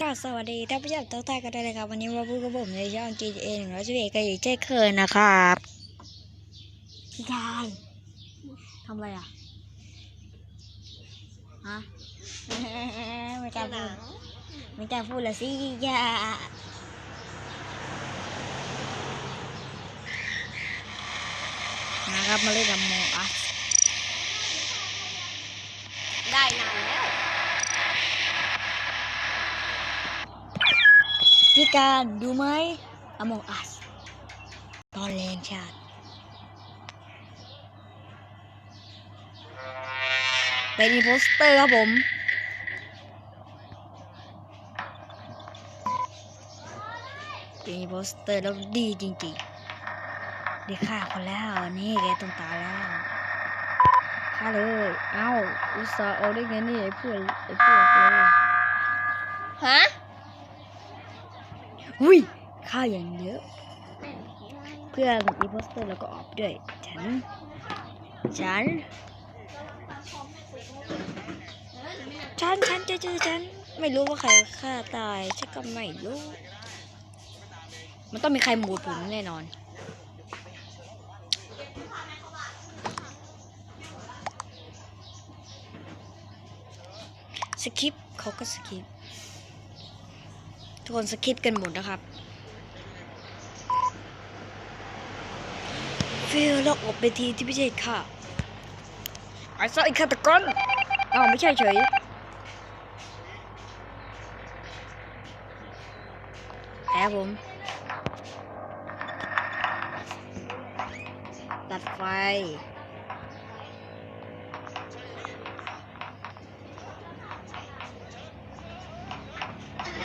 ก็สวัสดีท่านผู้ชมทุกท่านกันด้วยครับ วันนี้มาพูดกับผมในช่อง GTA หนึ่งร้อยสิบเอ็ดกันอีกเช่นเคยนะครับยายทำอะไรอะ ฮะ ไม่กล้าพูด ไม่กล้าพูดละสิยานะครับมาเล่นกับโมอัสได้นานแล้วพี่การดูไหมอโมอัสตอนแรงชาติ เป็นอีโปสเตอร์ครับผม เป็นอี โปสเตอร์แล้วดีจริงๆได้ฆ่าคนแล้วนี่แกต้องตายแล้วฆ่าเลย เอ้า อุตส่าห์เอาได้ไงนี่ไอ้เพื่อนไอ้เพื่อนเลยฮะหุยฆ่าอย่างเยอะ เพื่อนอีโปสเตอร์แล้วก็ออกด้วย ฉัน ฉัน ฉัน ฉันจะเจอฉัน ไม่รู้ว่าใครฆ่าตายฉันก็ไม่รู้ มันต้องมีใครหมูผมแน่นอนสคริปต์เขาก็สคริปต์ทุกคนสคริปต์กันหมดนะครับฟิลแล้วออกไปทีที่ไม่ใช่ค่ะไอ้ซออีกฆาตกรอ้าวไม่ใช่เฉยแอบผม ตัดไฟ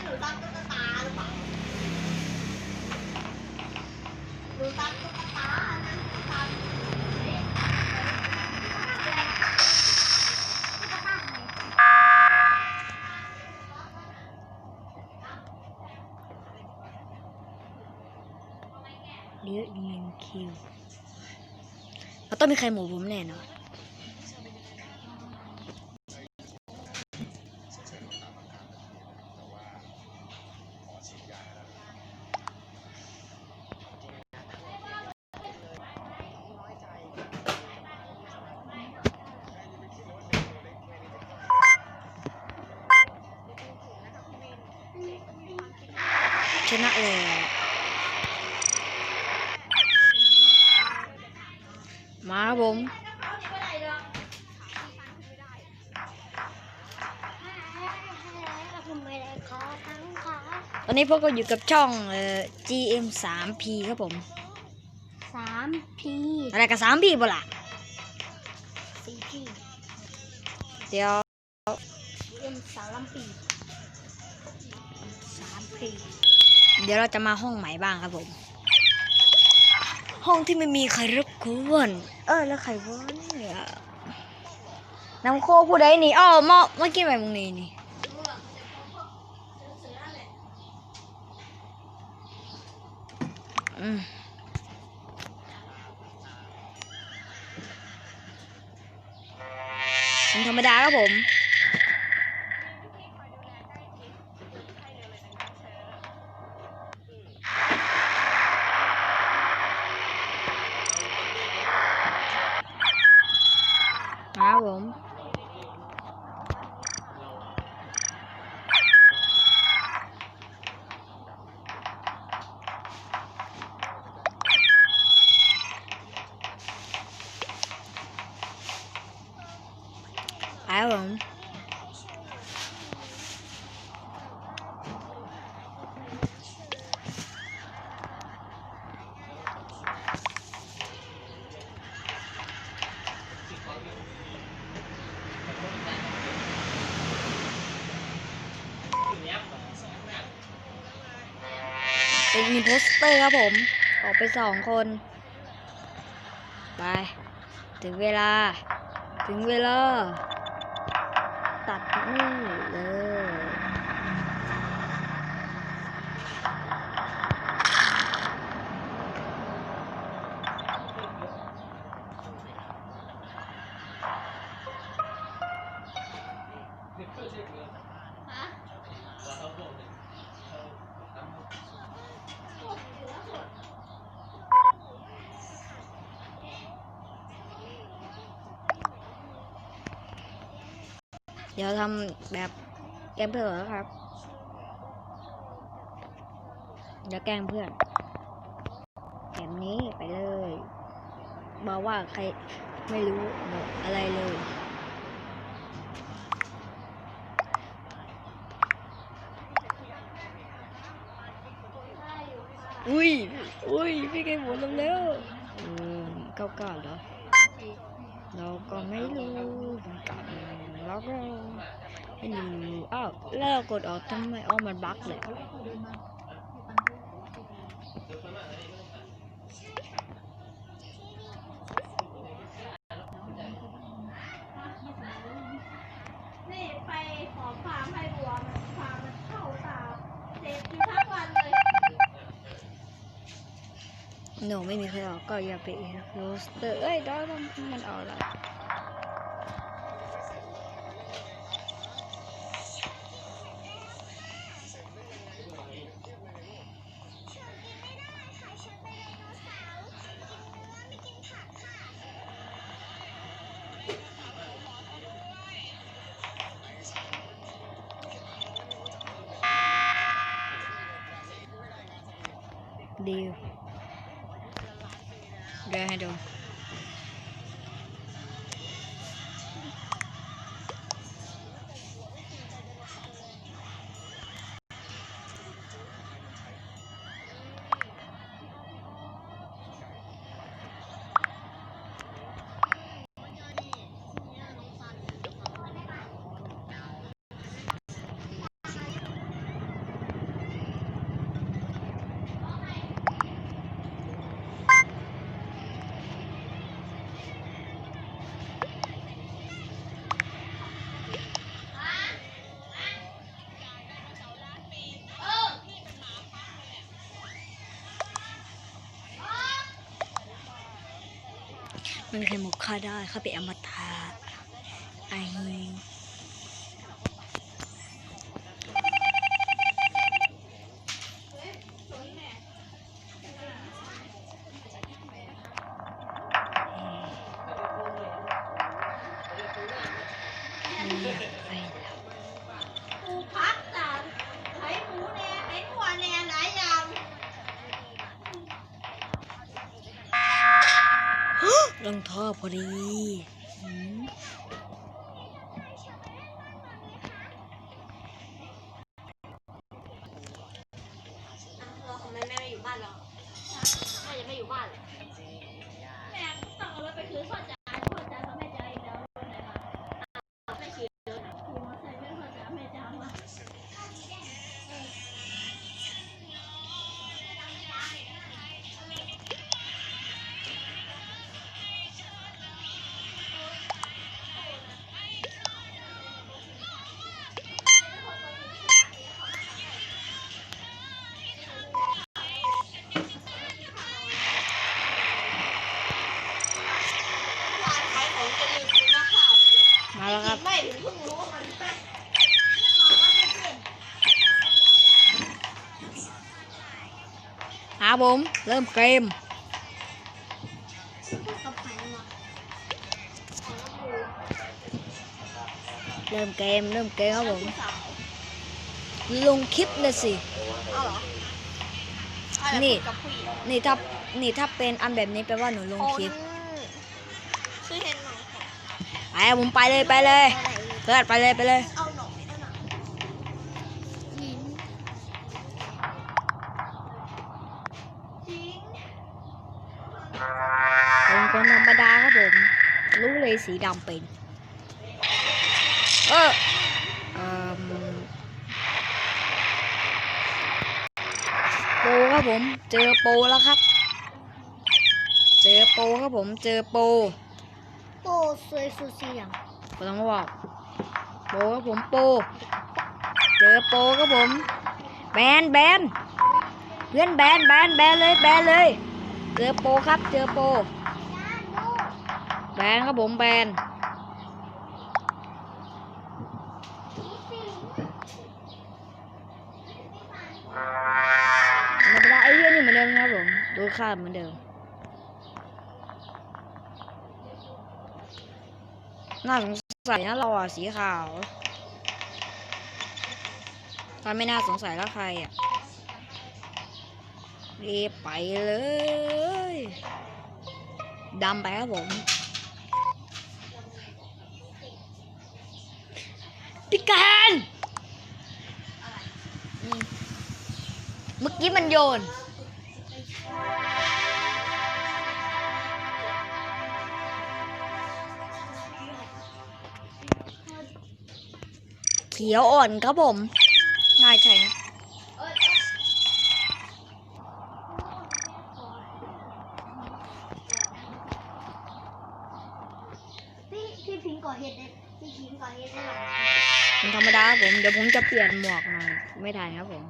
หนูตั้ง ต้องมีใครหมูผมแน่นอนชนะเลย มาครับผมผมไม่ได้ขอทั้งขาตอนนี้พวกเราอยู่กับช่องเอ่อ GM 3 P ครับผมสามพีอะไรกับ3 P บ่ล่ะสี่พีเดี๋ยวเอ็มสามลำปีสามพีเดี๋ยวเราจะมาห้องใหม่บ้างครับผม ห้องที่ไม่มีใครรบกวนเออแล้วใครวะเนี่ยน้ำโคผู้ใดนี่อ้อเมื่อเมื่อกี้ไปมึงนี่นี่อืมธรรมดาครับผม ครับผม ครับผม เป็นมีโปสเตอร์ครับผม ออกไปสองคน ไป ถึงเวลา ถึงเวลา ตัดนี่เลย ดี๋ยวทำแบบแกล้งเพื่อนก่อนะครับ เดี๋ยวแกล้งเพื่อนแบบนี้ไปเลย บอกว่าใครไม่รู้บอกอะไรเลยอุ้ย อุ้ย พี่ไก่หมุนลงแล้วอืมเก้าเก้าเหรอ เราก็ไม่รู้เหมือนกัน แล้วก็ไม่รู้อ้าวแล้วเรากดออกทำไมอ้อมันบั๊กเลยนี่ไปขอฟาร์มให้วัวมันฟาร์มมันเข้าตาเจ็บอยู่ทั้งวันเลยหนูไม่มีใครออกก็อย่าไปโรสเตอร์เอ้ยแล้วมันออกแล้ว ดีลเดี๋ยวให้ดู มันเคยหมกค่าได้ข้าเป็นอมตะไอเงียบไปแล้ว กูพักจานไห้หมูแน่ไห้หัวแน่หลายอย่าง ลงท่อพอดี ผม เริ่มเกมกับไผ่มาเริ่มเกมเริ่มเกมครับผมสาวลงคลิปเลยสิเอาเหรออะไรนี่พูดกับผู้หญิงนี่ถ้านี่ถ้าเป็นอันแบบนี้แปลว่าหนูลงคลิปชื่อเห็นหน่อยไปผมไปเลยไปเลยเกิดไปเลยไปเลย เอาหน่อยเอาหน่อยยิงจริง เป็นคนธรรมดาครับผมรู้เลยสีดำเป็น เออเอ่อโปครับผม เจอโปแล้วครับ เจอโปครับผม เจอโปโอ้สวยสุดเสียงก็ต้องมาบอกโปครับผมโป เจอโปครับผม แบนแบนเพื่อนแบนแบนแบนเลยแบนเลย เจอโปครับ เจอโป แบนครับผมแบนธรรมดาไอ้เหี้ยนี่เหมือนเดิมครับผมดูค่าเหมือนเดิม น่าสงใส่นะเราอะสีขาวตอนไม่น่าสงสัยแล้วใครอะ รีบไปเลยดำไปครับผมพี่การเมื่อกี้มันโยนเขียวอ่อนครับผมใช่ใช่ พี่พิงก่อเหตุได้พี่พิงก่อเหตุได้หรอเป็นธรรมดาครับผมเดี๋ยวผมจะเปลี่ยนหมวกหน่อยไม่ทันครับผม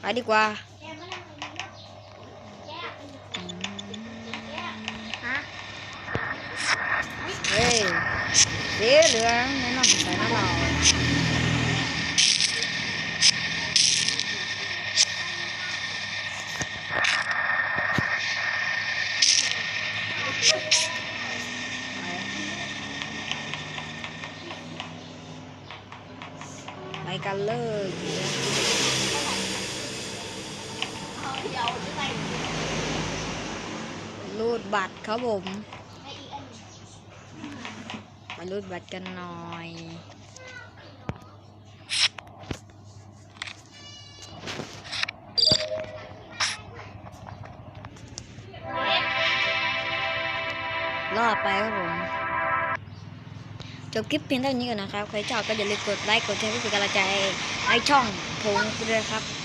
ไปดีกว่าแกมานั่งตรงนี้แล้วแกอืมแกฮะเฮ้ยสีเหลืองแน่นอนสงสัยนะเรา ครับผมไออีกอันหนึ่งไปรูดบัตรกันหน่อยรอดไปครับผมจบคลิปเพียงเท่านี้ก่อนนะครับ ใครชอบก็อย่าลืมกดไลค์ กดแชร์เพื่อเป็นกำลังใจให้ช่องผมด้วยครับ